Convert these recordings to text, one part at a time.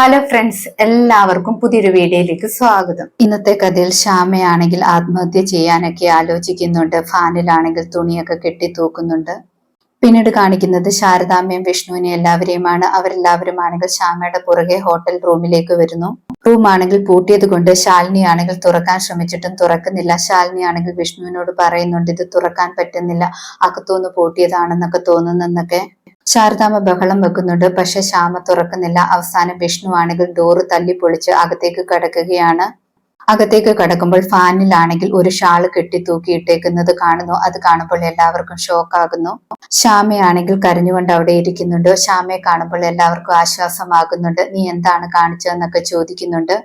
Hello friends എല്ലാവർക്കും പുതിയൊരു വീഡിയോയിലേക്ക് സ്വാഗതം. ഇന്നത്തെ കഥയിൽ ശ്യാമയാണെങ്കിൽ ആത്മഹത്യ ചെയ്യാനൊക്കെ ആലോചിക്കുന്നുണ്ട്. ഫാനിലാണെങ്കിൽ തുണിയൊക്കെ കെട്ടി തൂക്കുന്നുണ്ട്. പിന്നീട് കാണിക്കുന്നത് ശാരദാമ്മയും വിഷ്ണുവിനെ എല്ലാവരെയുമാണ്. അവരെല്ലാവരും ആണെങ്കിൽ ശ്യാമയുടെ പുറകെ ഹോട്ടൽ റൂമിലേക്ക് വരുന്നു. റൂം ആണെങ്കിൽ പൂട്ടിയത് കൊണ്ട് ശാലിനി ആണെങ്കിൽ തുറക്കാൻ ശ്രമിച്ചിട്ടും തുറക്കുന്നില്ല. ശാലിനി ആണെങ്കിൽ വിഷ്ണുവിനോട് പറയുന്നുണ്ട് ഇത് തുറക്കാൻ പറ്റുന്നില്ല. അകത്തുനിന്ന് പൂട്ടിയതാണെന്നൊക്കെ തോന്നുന്നെന്നൊക്കെ. ശാരദാമ്മ ബഹളം വെക്കുന്നുണ്ട്. പക്ഷെ ശ്യാമ തുറക്കുന്നില്ല. അവസാനം വിഷ്ണു ആണെങ്കിൽ ഡോറ് തല്ലി പൊളിച്ച് അകത്തേക്ക് കടക്കുകയാണ്. അകത്തേക്ക് കടക്കുമ്പോൾ ഫാനിലാണെങ്കിൽ ഒരു ഷാൾ കെട്ടി തൂക്കി തൂക്കിയിട്ടേക്കുന്നത് കാണുന്നു. അത് കാണുമ്പോൾ എല്ലാവർക്കും ഷോക്കാകുന്നു. ശ്യാമയാണെങ്കിൽ കരഞ്ഞുകൊണ്ട് അവിടെ ഇരിക്കുന്നുണ്ട്. ശ്യാമയെ കാണുമ്പോൾ എല്ലാവർക്കും ആശ്വാസമാകുന്നുണ്ട്. നീ എന്താണ് കാണിച്ചതെന്നൊക്കെ ചോദിക്കുന്നുണ്ട്.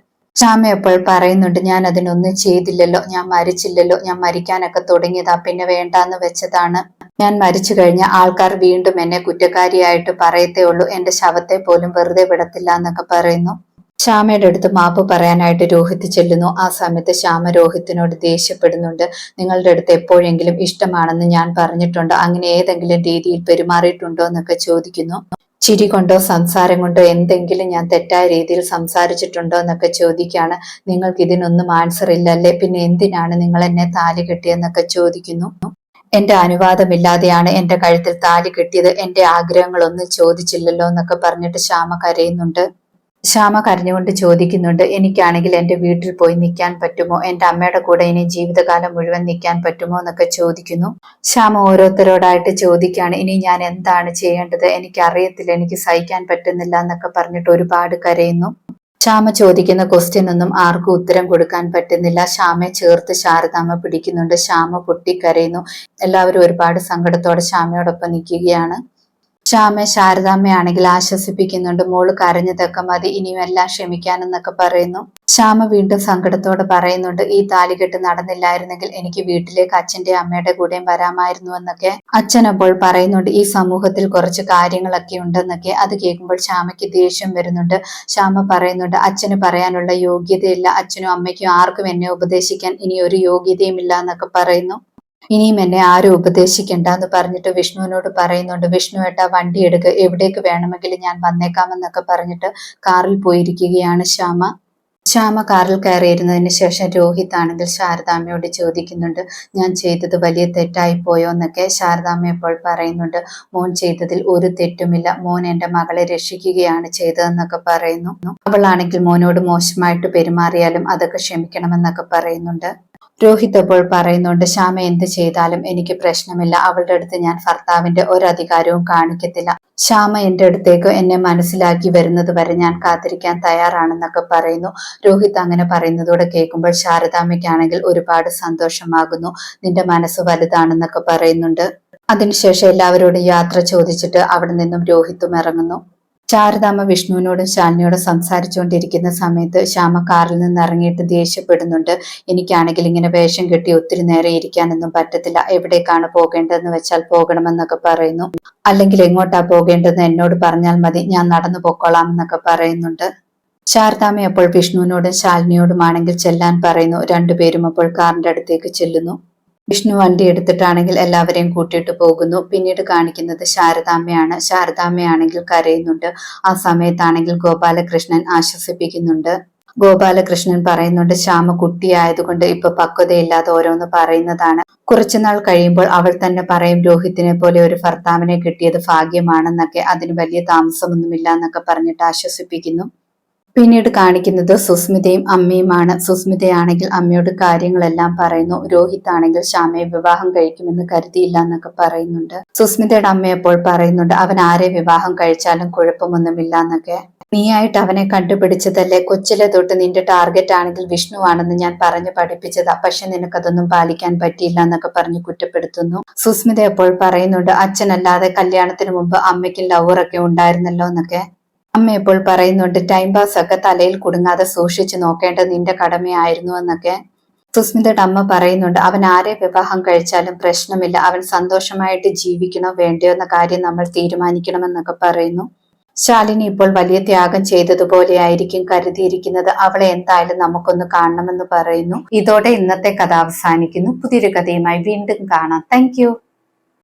എപ്പോൾ പറയുന്നുണ്ട് ഞാൻ അതിനൊന്നും ചെയ്തില്ലല്ലോ ഞാൻ മരിച്ചില്ലല്ലോ ഞാൻ മരിക്കാനൊക്കെ തുടങ്ങിയതാ പിന്നെ വേണ്ടാന്ന് വെച്ചതാണ്. ഞാൻ മരിച്ചു കഴിഞ്ഞ ആൾക്കാർ വീണ്ടും എന്നെ കുറ്റക്കാരിയായിട്ട് പറയത്തേ ഉള്ളൂ എന്റെ ശവത്തെ പോലും വെറുതെ വിടത്തില്ല എന്നൊക്കെ പറയുന്നു. ശ്യാമയുടെ അടുത്ത് മാപ്പ് പറയാനായിട്ട് രോഹിത് ചെല്ലുന്നു. ആ സമയത്ത് ശ്യാമ രോഹിത്തിനോട് ദേഷ്യപ്പെടുന്നുണ്ട്. നിങ്ങളുടെ അടുത്ത് എപ്പോഴെങ്കിലും ഇഷ്ടമാണെന്ന് ഞാൻ പറഞ്ഞിട്ടുണ്ടോ? അങ്ങനെ ഏതെങ്കിലും രീതിയിൽ പെരുമാറിയിട്ടുണ്ടോ? എന്നൊക്കെ ചോദിക്കുന്നു. ചിരി കൊണ്ടോ സംസാരം കൊണ്ടോ എന്തെങ്കിലും ഞാൻ തെറ്റായ രീതിയിൽ സംസാരിച്ചിട്ടുണ്ടോ എന്നൊക്കെ ചോദിക്കുകയാണ്. നിങ്ങൾക്ക് ഇതിനൊന്നും ആൻസർ ഇല്ലല്ലേ? പിന്നെ എന്തിനാണ് നിങ്ങൾ എന്നെ താലി കെട്ടിയെന്നൊക്കെ ചോദിക്കുന്നു. എന്റെ അനുവാദമില്ലാതെയാണ് എന്റെ കഴുത്തിൽ താലി കെട്ടിയത്. എന്റെ ആഗ്രഹങ്ങളൊന്നും ചോദിച്ചില്ലല്ലോ എന്നൊക്കെ പറഞ്ഞിട്ട് ശ്യാമ കരയുന്നുണ്ട്. ശ്യാമ കരഞ്ഞുകൊണ്ട് ചോദിക്കുന്നുണ്ട് എനിക്കാണെങ്കിൽ എന്റെ വീട്ടിൽ പോയി നിൽക്കാൻ പറ്റുമോ? എന്റെ അമ്മയുടെ കൂടെ ഇനി ജീവിതകാലം മുഴുവൻ നിൽക്കാൻ പറ്റുമോ? എന്നൊക്കെ ചോദിക്കുന്നു. ശ്യാമ ഓരോരുത്തരോടായിട്ട് ചോദിക്കുകയാണ് ഇനി ഞാൻ എന്താണ് ചെയ്യേണ്ടത്? എനിക്ക് അറിയത്തില്ല എനിക്ക് സഹിക്കാൻ പറ്റുന്നില്ല എന്നൊക്കെ പറഞ്ഞിട്ട് ഒരുപാട് കരയുന്നു. ശ്യാമ ചോദിക്കുന്ന ക്വസ്റ്റ്യൻ ഒന്നും ആർക്കും ഉത്തരം കൊടുക്കാൻ പറ്റുന്നില്ല. ശ്യാമയെ ചേർത്ത് ശാരദാമ്മ പിടിക്കുന്നുണ്ട്. ശ്യാമ പൊട്ടിക്കരയുന്നു. എല്ലാവരും ഒരുപാട് സങ്കടത്തോടെ ശ്യാമയോടൊപ്പം നിൽക്കുകയാണ്. ശ്യാമ ശാരദാമ്മയാണെങ്കിൽ ആശ്വസിപ്പിക്കുന്നുണ്ട്. മോൾ കരഞ്ഞതൊക്കെ മതി ഇനിയും എല്ലാം ക്ഷമിക്കാനെന്നൊക്കെ പറയുന്നു. ശ്യാമ വീണ്ടും സങ്കടത്തോടെ പറയുന്നുണ്ട് ഈ താലികെട്ട് നടന്നില്ലായിരുന്നെങ്കിൽ എനിക്ക് വീട്ടിലേക്ക് അച്ഛന്റെ അമ്മയുടെ കൂടെയും വരാമായിരുന്നു എന്നൊക്കെ. അച്ഛൻ അപ്പോൾ പറയുന്നുണ്ട് ഈ സമൂഹത്തിൽ കുറച്ച് കാര്യങ്ങളൊക്കെ ഉണ്ടെന്നൊക്കെ. അത് കേൾക്കുമ്പോൾ ശ്യാമയ്ക്ക് ദേഷ്യം വരുന്നുണ്ട്. ശ്യാമ പറയുന്നുണ്ട് അച്ഛന് പറയാനുള്ള യോഗ്യതയില്ല. അച്ഛനും അമ്മയ്ക്കും ആർക്കും എന്നെ ഉപദേശിക്കാൻ ഇനി ഒരു യോഗ്യതയും ഇല്ല എന്നൊക്കെ പറയുന്നു. ഇനിയും എന്നെ ആരും ഉപദേശിക്കണ്ട എന്ന് പറഞ്ഞിട്ട് വിഷ്ണുവിനോട് പറയുന്നുണ്ട്. വിഷ്ണു ഏട്ടാ വണ്ടി എടുക്കുക എവിടേക്ക് വേണമെങ്കിലും ഞാൻ വന്നേക്കാമെന്നൊക്കെ പറഞ്ഞിട്ട് കാറിൽ പോയിരിക്കുകയാണ് ശ്യാമ. ശ്യാമ കാറിൽ കയറിയിരുന്നതിന് ശേഷം രോഹിത് ആണെങ്കിൽ ശാരദാമ്മയോട് ചോദിക്കുന്നുണ്ട് ഞാൻ ചെയ്തത് വലിയ തെറ്റായി പോയോ എന്നൊക്കെ ശാരദാമ്മ ഇപ്പോൾ പറയുന്നുണ്ട്. മോൻ ചെയ്തതിൽ ഒരു തെറ്റുമില്ല. മോൻ എന്റെ മകളെ രക്ഷിക്കുകയാണ് ചെയ്തതെന്നൊക്കെ പറയുന്നു. അവളാണെങ്കിൽ മോനോട് മോശമായിട്ട് പെരുമാറിയാലും അതൊക്കെ ക്ഷമിക്കണമെന്നൊക്കെ പറയുന്നുണ്ട്. രോഹിത് അപ്പോൾ പറയുന്നുണ്ട് ശ്യാമ എന്ത് ചെയ്താലും എനിക്ക് പ്രശ്നമില്ല. അവളുടെ അടുത്ത് ഞാൻ ഭർത്താവിന്റെ ഒരധികാരവും കാണിക്കത്തില്ല. ശ്യാമ എന്റെ അടുത്തേക്ക് എന്നെ മനസ്സിലാക്കി വരുന്നത് വരെ ഞാൻ കാത്തിരിക്കാൻ തയ്യാറാണെന്നൊക്കെ പറയുന്നു. രോഹിത് അങ്ങനെ പറയുന്നതോടെ കേൾക്കുമ്പോൾ ശാരദാമ്മയ്ക്കാണെങ്കിൽ ഒരുപാട് സന്തോഷമാകുന്നു. നിന്റെ മനസ്സ് വലുതാണെന്നൊക്കെ പറയുന്നുണ്ട്. അതിനുശേഷം എല്ലാവരോടും യാത്ര ചോദിച്ചിട്ട് അവിടെ നിന്നും രോഹിത്തും ഇറങ്ങുന്നു. ശാരദാമ്മ വിഷ്ണുവിനോടും ശാലിനിയോടും സംസാരിച്ചുകൊണ്ടിരിക്കുന്ന സമയത്ത് ശ്യാമ കാറിൽ നിന്ന് ഇറങ്ങിയിട്ട് ദേഷ്യപ്പെടുന്നുണ്ട്. എനിക്കാണെങ്കിൽ ഇങ്ങനെ വേഷം കെട്ടി ഒത്തിരി നേരം ഇരിക്കാനൊന്നും പറ്റത്തില്ല. എവിടേക്കാണ് പോകേണ്ടതെന്ന് വെച്ചാൽ പോകണമെന്നൊക്കെ പറയുന്നു. അല്ലെങ്കിൽ എങ്ങോട്ടാ പോകേണ്ടതെന്ന് എന്നോട് പറഞ്ഞാൽ മതി. ഞാൻ നടന്നു പോക്കോളാം എന്നൊക്കെ പറയുന്നുണ്ട്. ശാരദാമ്മ അപ്പോൾ വിഷ്ണുവിനോടും ശാലിനിയോടുമാണെങ്കിൽ ചെല്ലാൻ പറയുന്നു. രണ്ടുപേരും അപ്പോൾ കാറിന്റെ അടുത്തേക്ക് ചെല്ലുന്നു. വിഷ്ണു വണ്ടി എടുത്തിട്ടാണെങ്കിൽ എല്ലാവരെയും കൂട്ടിയിട്ട് പോകുന്നു. പിന്നീട് കാണിക്കുന്നത് ശാരദാമ്മയാണ്. ശാരദാമ്മയാണെങ്കിൽ കരയുന്നുണ്ട്. ആ സമയത്താണെങ്കിൽ ഗോപാലകൃഷ്ണൻ ആശ്വസിപ്പിക്കുന്നുണ്ട്. ഗോപാലകൃഷ്ണൻ പറയുന്നുണ്ട് ശ്യാമ കുട്ടിയായതുകൊണ്ട് ഇപ്പൊ പക്വതയില്ലാതെ ഓരോന്ന് പറയുന്നതാണ്. കുറച്ചുനാൾ കഴിയുമ്പോൾ അവൾ തന്നെ പറയും രോഹിത്തിനെ പോലെ ഒരു ഭർത്താവിനെ കിട്ടിയത് ഭാഗ്യമാണെന്നൊക്കെ. അതിന് വലിയ താമസമൊന്നുമില്ല എന്നൊക്കെ പറഞ്ഞിട്ട് ആശ്വസിപ്പിക്കുന്നു. പിന്നീട് കാണിക്കുന്നത് സുസ്മിതയും അമ്മയുമാണ്. സുസ്മിതയാണെങ്കിൽ അമ്മയോട് കാര്യങ്ങളെല്ലാം പറയുന്നു. രോഹിത് ആണെങ്കിൽ ശ്യാമയെ വിവാഹം കഴിക്കുമെന്ന് കരുതിയില്ല എന്നൊക്കെ പറയുന്നുണ്ട്. സുസ്മിതയുടെ അമ്മ എപ്പോൾ പറയുന്നുണ്ട് അവൻ ആരെ വിവാഹം കഴിച്ചാലും കുഴപ്പമൊന്നുമില്ല എന്നൊക്കെ. നീയായിട്ട് അവനെ കണ്ടുപിടിച്ചതല്ലേ? കൊച്ചിലെ തൊട്ട് നിന്റെ ടാർഗറ്റ് ആണെങ്കിൽ വിഷ്ണു ആണെന്ന് ഞാൻ പറഞ്ഞു പഠിപ്പിച്ചതാ. പക്ഷെ നിനക്കതൊന്നും പാലിക്കാൻ പറ്റിയില്ല എന്നൊക്കെ പറഞ്ഞ് കുറ്റപ്പെടുത്തുന്നു. സുസ്മിത എപ്പോൾ പറയുന്നുണ്ട് അച്ഛനല്ലാതെ കല്യാണത്തിന് മുമ്പ് അമ്മയ്ക്കും ലവറൊക്കെ ഉണ്ടായിരുന്നല്ലോ എന്നൊക്കെ. അമ്മ ഇപ്പോൾ പറയുന്നുണ്ട് ടൈം പാസ് ഒക്കെ തലയിൽ കുടുങ്ങാതെ സൂക്ഷിച്ചു നോക്കേണ്ടത് നിന്റെ കടമയായിരുന്നു എന്നൊക്കെ. സുസ്മിതയുടെ അമ്മ പറയുന്നുണ്ട് അവൻ ആരെ വിവാഹം കഴിച്ചാലും പ്രശ്നമില്ല. അവൻ സന്തോഷമായിട്ട് ജീവിക്കണോ വേണ്ടയോ എന്ന കാര്യം നമ്മൾ തീരുമാനിക്കണമെന്നൊക്കെ പറയുന്നു. ശാലിനി ഇപ്പോൾ വലിയ ത്യാഗം ചെയ്തതുപോലെ ആയിരിക്കും കരുതിയിരിക്കുന്നത്. അവളെ എന്തായാലും നമുക്കൊന്ന് കാണണമെന്ന് പറയുന്നു. ഇതോടെ ഇന്നത്തെ കഥ അവസാനിക്കുന്നു. പുതിയൊരു കഥയുമായി വീണ്ടും കാണാം. താങ്ക്